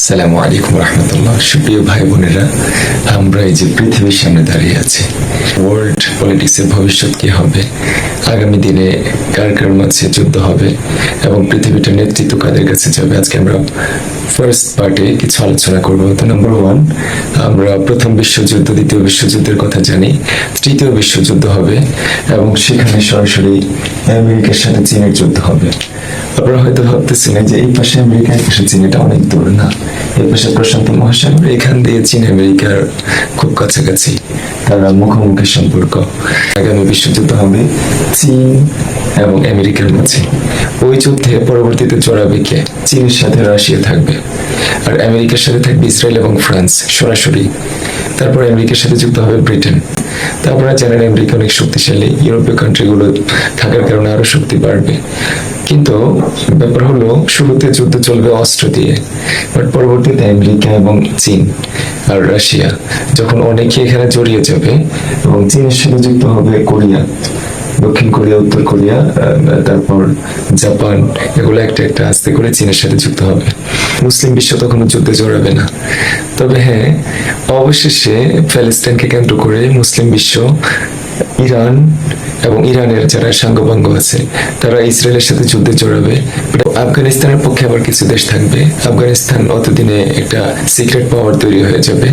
আসসালামু আলাইকুম রহমতুল্লাহ। সুপ্রিয় ভাই বোনেরা, আমরা এই যে পৃথিবীর সামনে দাঁড়িয়ে আছি ওয়ার্ল্ড পলিটিক্সের ভবিষ্যৎ কি হবে, আগামী দিনে কার কার মাঝে যুদ্ধ হবে, এবং পৃথিবীটার নেতৃত্ব কাদের কাছে যাবে, আজকে আমরা ফার্স্ট পার্টে কিছু আলোচনা করব। তো নাম্বার ওয়ান আমরা প্রথম বিশ্বযুদ্ধ, দ্বিতীয় বিশ্বযুদ্ধের কথা জানি, তৃতীয় বিশ্বযুদ্ধ হবে, এবং সেখানে সরাসরি আমেরিকার সাথে চীনের যুদ্ধ হবে। আপনারা হয়তো ভাবতেছেন যে এই পাশে আমেরিকা এই পাশে চীন এটা অনেক দূর, না। এই পাশে প্রশান্ত মহাসাগর, এখান দিয়ে চীন আমেরিকার খুব কাছাকাছি তারা মুখোমুখি সম্পর্ক। আগামী বিশ্বযুদ্ধ হবে চীন এবং আমেরিকার মাঝে। ওই যুদ্ধে পরবর্তীতে জড়াবে কে? চীনের সাথে রাশিয়া থাকবে। আর আমেরিকার সাথে থাকবে ইসরায়েল এবং ফ্রান্স, সরাসরি তারপর আমেরিকার সাথে যুক্ত হবে ব্রিটেন। তা আপনারা জানেন আমেরিকা অনেক শক্তিশালী, ইউরোপীয় কান্ট্রিগুলো থাকার কারণে আরও শক্তি বাড়বে। কিন্তু ব্যাপার হলো, শুরুতে যুদ্ধ চলবে অস্ত্র দিয়ে বাট পরবর্তীতে আমেরিকা এবং চীন আর রাশিয়া যখন অনেকে এখানে জড়িয়ে যাবে এবং চীনের সাথে যুক্ত হবে কোরিয়া, দক্ষিণ কোরিয়া, উত্তর কোরিয়া তারপর জাপান, এগুলো একটা একটা আস্তে করে চীনের সাথে যুক্ত হবে। মুসলিম বিশ্ব তখন যুদ্ধে জড়াবে না। তবে হ্যাঁ অবশেষে প্যালেস্টাইনকে কেন্দ্র করে মুসলিম বিশ্ব, ইরান এবং ইরানের যারা সাঙ্গপাঙ্গ আছে, তারা ইসরায়েলের সাথে যুদ্ধে জড়াবে। আফগানিস্তানের পক্ষে আবার কিছু দেশ থাকবে। আফগানিস্তান অতদিনে একটা সিক্রেট পাওয়ার তৈরি হয়ে যাবে।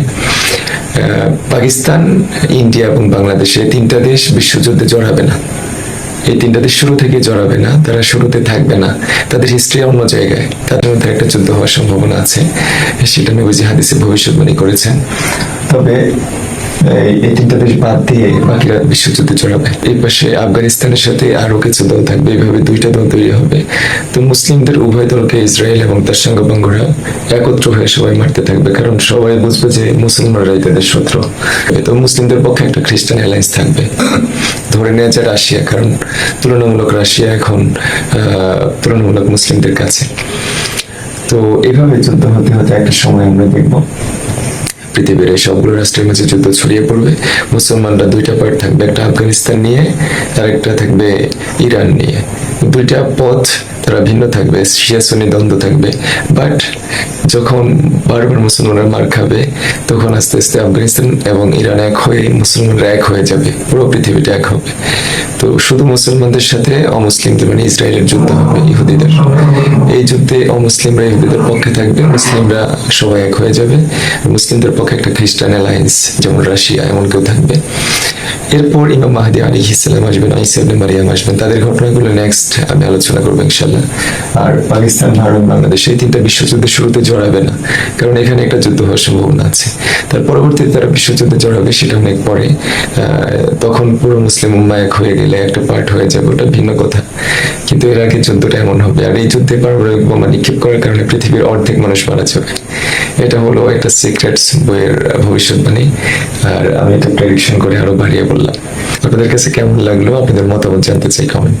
পাকিস্তান, ইন্ডিয়া এবং বাংলাদেশ তিনটা দেশ বিশ্বযুদ্ধে জড়াবে না। এই তিনটা দেশ শুরু থেকে জড়াবে না, তারা শুরুতে থাকবে না। তাদের হিস্ট্রি অন্য জায়গায়। তাদের মধ্যে একটা যুদ্ধ হওয়ার সম্ভাবনা আছে। সেটা নবীজি হাদিসে ভবিষ্যৎবাণী করেছেন। তবে এই তিনটা দেশ বাদ দিয়ে বাকিরা বিশ্বযুদ্ধে জড়াবে এই পাশে আফগানিস্তানের সাথে কিছু দল থাকবে এইভাবে দুইটা দল তৈরি হবে। তো মুসলিমদের উভয় দলকে ইসরায়েল এবং তার সঙ্গভঙ্গরা একত্র হয়ে সবাই মারতে থাকবে, কারণ সবাই বুঝবে যে মুসলমানরাই তাদের শত্রু। তো মুসলিমদের পক্ষে একটা খ্রিস্টান অ্যালায়েন্স থাকবে। ধরে নেওয়া যায় রাশিয়া, কারণ তুলনামূলক রাশিয়া এখন তুলনামূলক মুসলিমদের কাছে। তো এভাবে যুদ্ধ হতে হতে একটা সময় আমরা দেখব। পৃথিবীর এই সবগুলো রাষ্ট্রের মাঝে যুদ্ধ ছড়িয়ে পড়বে। মুসলমানরা দুইটা পার্ট থাকবে, একটা আফগানিস্তান নিয়ে আর একটা থাকবে ইরান নিয়ে। দুইটা পথ তারা ভিন্ন থাকবে, শিয়া সুন্নি দ্বন্দ্ব থাকবে। বাট যখন বারবার মুসলমানরা মার খাবে, তখন আস্তে আস্তে আফগানিস্তান এবং ইরান এক হয়ে, মুসলমানরা এক হয়ে যাবে, পুরো পৃথিবীটা এক হবে। তো শুধু মুসলমানদের সাথে অমুসলিমদের মানে ইসরায়েলের যুদ্ধ হবে, ইহুদিদের। এই যুদ্ধে অমুসলিমরা ইহুদিদের পক্ষে থাকবে, মুসলিমরা সবাই এক হয়ে যাবে। মুসলিমদের পক্ষে একটা খ্রিস্টান অ্যালায়েন্স যেমন রাশিয়া এমন কেউ থাকবে। এরপর ইমাম মাহাদি আলী ইসলাম আসবেন, আইসা মারিয়াম আসবেন। তাদের ঘটনাগুলো নেক্সট আমি আলোচনা করব ইনশাল্লাহ আর পাকিস্তান, ভারত, বাংলাদেশ, এই তিনটা বিশ্বযুদ্ধের শুরুতে জড়াবে না। কারণ এখানে একটা যুদ্ধ হওয়ার সম্ভাবনা আছে। তার পরবর্তীতে তারা বিশ্বযুদ্ধে জড়াবে সেটা অনেক পরে। তখন পুরো মুসলিম উম্মা এক হয়ে গেলে একটা পার্ট হয়ে যাবে, ওটা ভিন্ন কথা। কিন্তু এর আগে যুদ্ধটা এমন হবে। আর এই যুদ্ধে পারমাণবিক বোমা নিক্ষেপ করার কারণে পৃথিবীর অর্ধেক মানুষ মারা যাবে। এটা হলো একটা সিক্রেটস বইয়ের ভবিষ্যৎবাণী। আর আমি এটা প্রেডিকশন করে আরও বাড়িয়ে বললাম। আপনাদের কাছে কেমন লাগল? আপনাদের মতামত জানতে চাই কমেন্ট